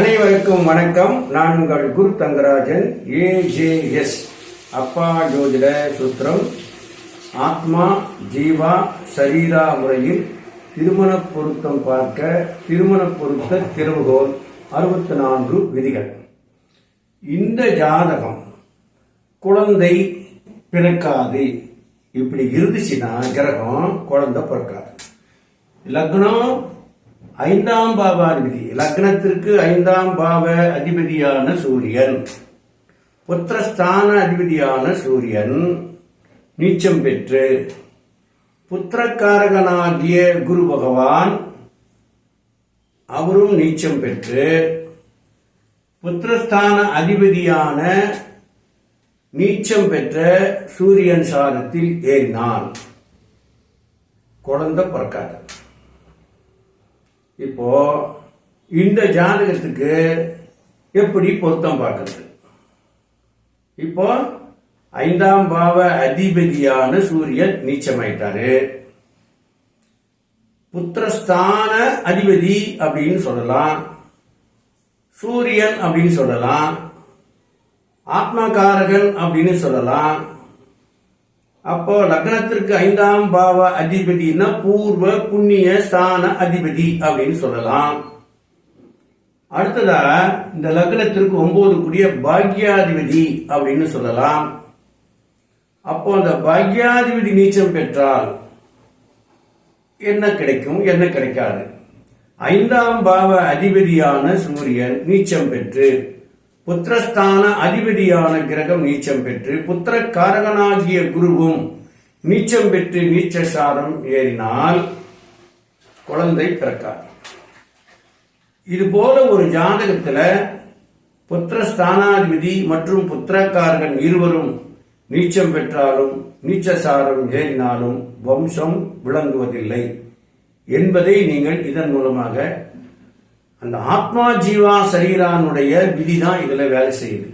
அனைவருக்கும் வணக்கம். நான் உங்கள் குரு தங்கராஜன் ஏஜேஎஸ் அப்பா ஜோதிட சூத்திரம். ஆத்மா ஜீவா சரீரா முறையில் திருமண பொருத்தம் பார்க்க திருமண பொருத்த திறவுகோல் அறுபத்தி நான்கு விதிகள். இந்த ஜாதகம் குழந்தை பிறக்காது. இப்படி இருந்துச்சுன்னா கிரகம் குழந்தை பிறக்காது. லக்னம் ஐந்தாம் பாவாதிபதி லக்னத்திற்கு ஐந்தாம் பாவ அதிபதியான சூரியன். புத்திரஸ்தான அதிபதியான சூரியன். நீச்சம் பெற்று புத்திரக்காரகனாகிய குரு பகவான் அவரும் நீச்சம் பெற்று புத்திரஸ்தான அதிபதியான நீச்சம் பெற்ற சூரியன் சாதத்தில் ஏறினான். குழந்தை பிறக்காது. இப்போ இந்த ஜாதகத்துக்கு எப்படி பொருத்தம் பார்க்கறது? இப்போ ஐந்தாம் பாவ அதிபதியான சூரியன் நீச்சமாயிட்டாரு. புத்திரஸ்தான அதிபதி அப்படின்னு சொல்லலாம். சூரியன் அப்படின்னு சொல்லலாம். ஆத்மகாரகன் அப்படின்னு சொல்லலாம். அப்போ லக்னத்திற்கு ஐந்தாம் பாவ அதிபதினா பூர்வ புண்ணிய ஸ்தான அதிபதி அப்படின்னு சொல்லலாம். அடுத்ததா இந்த லக்னத்திற்கு ஒன்பது கூடிய பாக்யாதிபதி அப்படின்னு சொல்லலாம். அப்போ அந்த பாக்யாதிபதி நீச்சம் பெற்றால் என்ன கிடைக்கும்? என்ன கிடைக்காது. ஐந்தாம் பாவ அதிபதியான சூரியன் நீச்சம் பெற்று புத்திரஸ்தான அதிபதியான கிரகம் நீச்சம் பெற்று புத்திர காரகனாகிய குருவும் நீச்சம் பெற்று நீச்ச சாரம் ஏறினால் குழந்தை பிறக்காது. இது போல ஒரு ஜாதகத்துல புத்திரஸ்தானாதிபதி மற்றும் புத்திரக்காரகன் இருவரும் நீச்சம் பெற்றாலும் நீச்சசாரம் ஏறினாலும் வம்சம் விளங்குவதில்லை என்பதை நீங்கள் இதன் மூலமாக அந்த ஆத்மா ஜீவா சரீரானுடைய விதி தான் இதுல வேலை செய்யுது.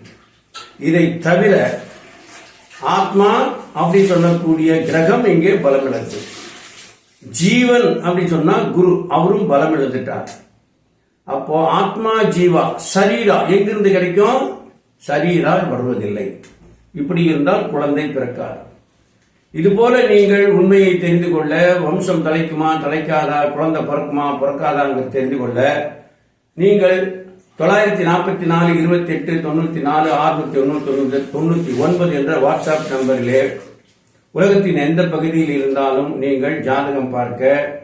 இதை தவிர ஆத்மா அப்படி சொல்லக்கூடிய கிரகம் இங்கே பலமிழந்து ஜீவன் அப்படி சொன்னா குரு அவரும் பலம் இழந்துட்டார் அப்போ ஆத்மா ஜீவா சரீரா எங்கிருந்து கிடைக்கும்? சரீரா வருவதில்லை. இப்படி இருந்தால் குழந்தை பிறக்காது. இதுபோல நீங்கள் உண்மையை தெரிந்து கொள்ள வம்சம் தலைக்குமா தலைக்காதா குழந்தை பிறக்குமா பிறக்காதாங்கிறது தெரிந்து கொள்ள நீங்கள் தொள்ளாயிரத்தி நாற்பத்தி நாலு இருபத்தி எட்டு தொண்ணூத்தி நாலு அறுநூத்தி தொண்ணூத்தி ஒன்பது தொண்ணூத்தி ஒன்பது என்ற வாட்ஸ்அப் நம்பரிலே உலகத்தின் எந்த பகுதியில் இருந்தாலும் நீங்கள் ஜாதகம் பார்க்க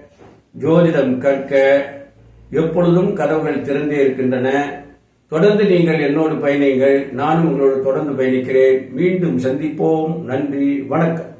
ஜோதிடம் கற்க எப்பொழுதும் கதவுகள் திறந்தே இருக்கின்றன. தொடர்ந்து நீங்கள் என்னோடு பயணிங்கள் நானும் உங்களோடு தொடர்ந்து பயணிக்கிறேன். மீண்டும் சந்திப்போம். நன்றி. வணக்கம்.